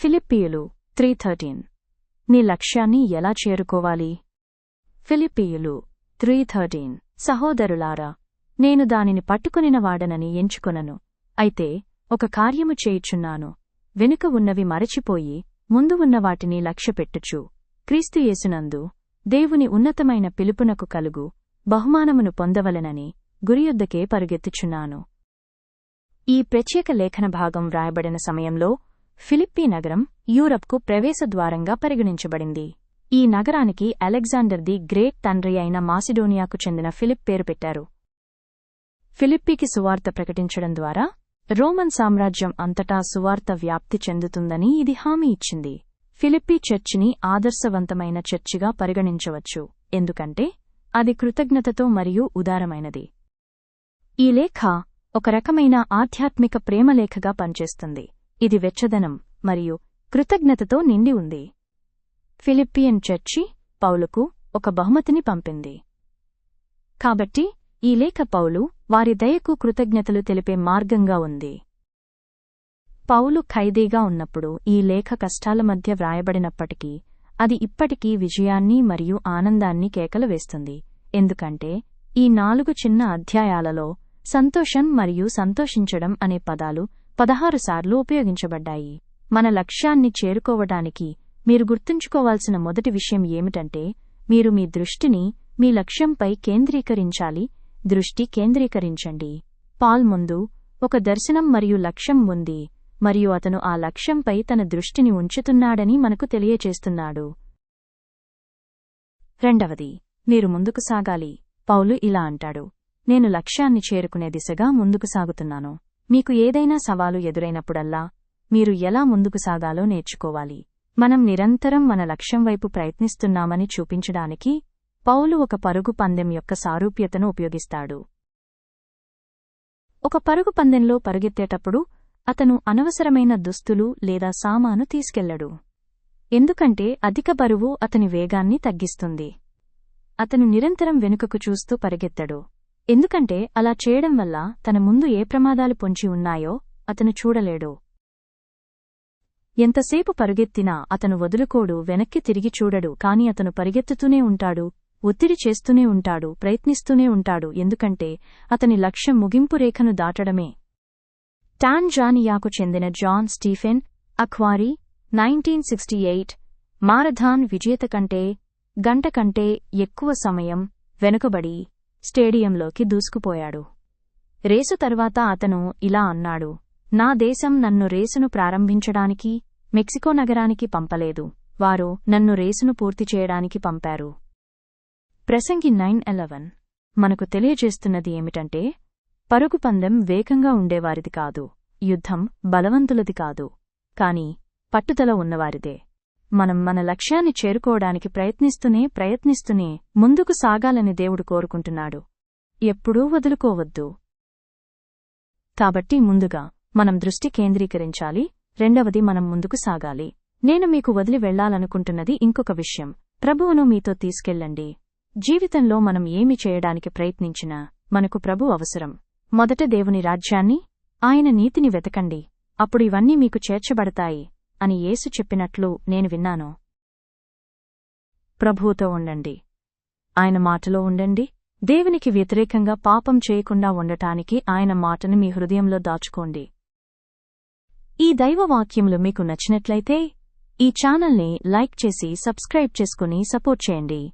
ఫిలిప్పీయులు three thirteen. నీ లక్ష్యాన్ని ఎలా చేరుకోవాలి? ఫిలిప్పీయులు త్రీ థర్టీన్. సహోదరులారా నేను దానిని పట్టుకునిన వాడనని ఎంచుకొనను. అయితే ఒక కార్యము చేయుచున్నాను. వెనుక ఉన్నవి మరచిపోయి ముందు ఉన్న వాటిని లక్ష్యపెట్టుచు. క్రీస్తుయేసునందు దేవుని ఉన్నతమైన పిలుపునకు కలుగు బహుమానమును పొందవలెనని గురియొద్దకే పరుగెత్తుచున్నాను. ఈ ప్రత్యేక లేఖన భాగం వ్రాయబడిన సమయంలో ఫిలిప్పీ నగరం యూరప్కు ప్రవేశద్వారంగా పరిగణించబడింది. ఈ నగరానికి అలెగ్జాండర్ ది గ్రేట్ తండ్రి అయిన మాసిడోనియాకు చెందిన ఫిలిప్ పేరు పెట్టారు. ఫిలిప్పీకి సువార్త ప్రకటించడం ద్వారా రోమన్ సామ్రాజ్యం అంతటా సువార్త వ్యాప్తి చెందుతుందని ఇది హామీ ఇచ్చింది. ఫిలిప్పీ చర్చిని ఆదర్శవంతమైన చర్చిగా పరిగణించవచ్చు ఎందుకంటే అది కృతజ్ఞతతో మరియు ఉదారమైనది. ఈ లేఖ ఒక రకమైన ఆధ్యాత్మిక ప్రేమలేఖగా పనిచేస్తుంది. ఇది వెచ్చదనం మరియు కృతజ్ఞతతో నిండి ఉంది. ఫిలిప్పియన్ చర్చి పౌలుకు ఒక బహుమతిని పంపింది. కాబట్టి ఈ లేఖ పౌలు వారి దయకు కృతజ్ఞతలు తెలిపే మార్గంగా ఉంది. పౌలు ఖైదీగా ఉన్నప్పుడు ఈ లేఖ కష్టాల మధ్య వ్రాయబడినప్పటికీ అది ఇప్పటికీ విజయాన్ని మరియు ఆనందాన్ని కేకలు వేస్తుంది ఎందుకంటే ఈ నాలుగు చిన్న అధ్యాయాలలో సంతోషం మరియు సంతోషించడం అనే పదాలు పదహారు సార్లు ఉపయోగించబడ్డాయి. మన లక్ష్యాన్ని చేరుకోవడానికి మీరు గుర్తుంచుకోవాల్సిన మొదటి విషయం ఏమిటంటే మీరు మీ దృష్టిని మీ లక్ష్యంపై కేంద్రీకరించాలి. దృష్టి కేంద్రీకరించండి. పాల్ ముందు ఒక దర్శనం మరియు లక్ష్యం ఉంది మరియు అతను ఆ లక్ష్యంపై తన దృష్టిని ఉంచుతున్నాడని మనకు తెలియచేస్తున్నాడు. రెండవది మీరు ముందుకు సాగాలి. పౌలు ఇలా అంటాడు నేను లక్ష్యాన్ని చేరుకునే దిశగా ముందుకు సాగుతున్నాను. మీకు ఏదైనా సవాలు ఎదురైనప్పుడల్లా మీరు ఎలా ముందుకు సాగాలో నేర్చుకోవాలి. మనం నిరంతరం మన లక్ష్యం వైపు ప్రయత్నిస్తున్నామని చూపించడానికి పౌలు ఒక పరుగు పందెం యొక్క సారూప్యతను ఉపయోగిస్తాడు. ఒక పరుగు పందెంలో పరుగెత్తేటప్పుడు అతను అనవసరమైన దుస్తులు లేదా సామాను తీసుకెళ్ళడు. ఎందుకంటే అధిక బరువు అతని వేగాన్ని తగ్గిస్తుంది. అతను నిరంతరం వెనుకకు చూస్తూ పరిగెత్తడు. ఎందుకంటే అలా చేయడం వల్ల తన ముందు ఏ ప్రమాదాలు పొంచి ఉన్నాయో అతను చూడలేడు. ఎంతసేపు పరుగెత్తినా అతను వదులుకోడు వెనక్కి తిరిగి చూడడు కాని అతను పరిగెత్తుతూనే ఉంటాడు ఒత్తిడి చేస్తూనే ఉంటాడు ప్రయత్నిస్తూనే ఉంటాడు ఎందుకంటే అతని లక్ష్యం ముగింపు రేఖను దాటడమే. టాంజానియాకు చెందిన John Stephen Akhwari nineteen sixty eight marathon విజేత కంటే గంట కంటే ఎక్కువ సమయం వెనుకబడి స్టేడియంలోకి దూసుకుపోయాడు. రేసు తర్వాత అతను ఇలా అన్నాడు నా దేశం నన్ను రేసును ప్రారంభించడానికి మెక్సికో నగరానికి పంపలేదు. వారు నన్ను రేసును పూర్తి చేయడానికి పంపారు. ప్రసంగి నైన్ ఎలవన్. మనకు తెలియజేస్తున్నది ఏమిటంటే పరుగు పందెం వేగంగా ఉండేవారిది కాదు. యుద్ధం బలవంతులది కాదు. కాని పట్టుదల ఉన్నవారిదే. మనం మన లక్ష్యాన్ని చేరుకోవడానికి ప్రయత్నిస్తూనే ప్రయత్నిస్తూనే ముందుకు సాగాలని దేవుడు కోరుకుంటున్నాడు. ఎప్పుడూ వదులుకోవద్దు. కాబట్టి ముందుగా మనం దృష్టి కేంద్రీకరించాలి. రెండవది మనం ముందుకు సాగాలి. నేను మీకు వదిలి వెళ్ళాలనుకుంటున్నది ఇంకొక విషయం. ప్రభువును మీతో తీసుకెళ్ళండి. జీవితంలో మనం ఏమి చేయడానికి ప్రయత్నించినా మనకు ప్రభు అవసరం. మొదట దేవుని రాజ్యాన్ని ఆయన నీతిని వెతకండి. అప్పుడు ఇవన్నీ మీకు చేర్చబడతాయి. అని యేసు చెప్పినట్లు నేను విన్నాను. ప్రభువుతో ఉండండి. ఆయన మాటలో ఉండండి. దేవునికి వ్యతిరేకంగా పాపం చేయకుండా ఉండటానికి ఆయన మాటను మీ హృదయంలో దాచుకోండి. ఈ దైవవాక్యములు మీకు నచ్చినట్లయితే ఈ ఛానల్ని లైక్ చేసి సబ్స్క్రైబ్ చేసుకుని సపోర్ట్ చేయండి.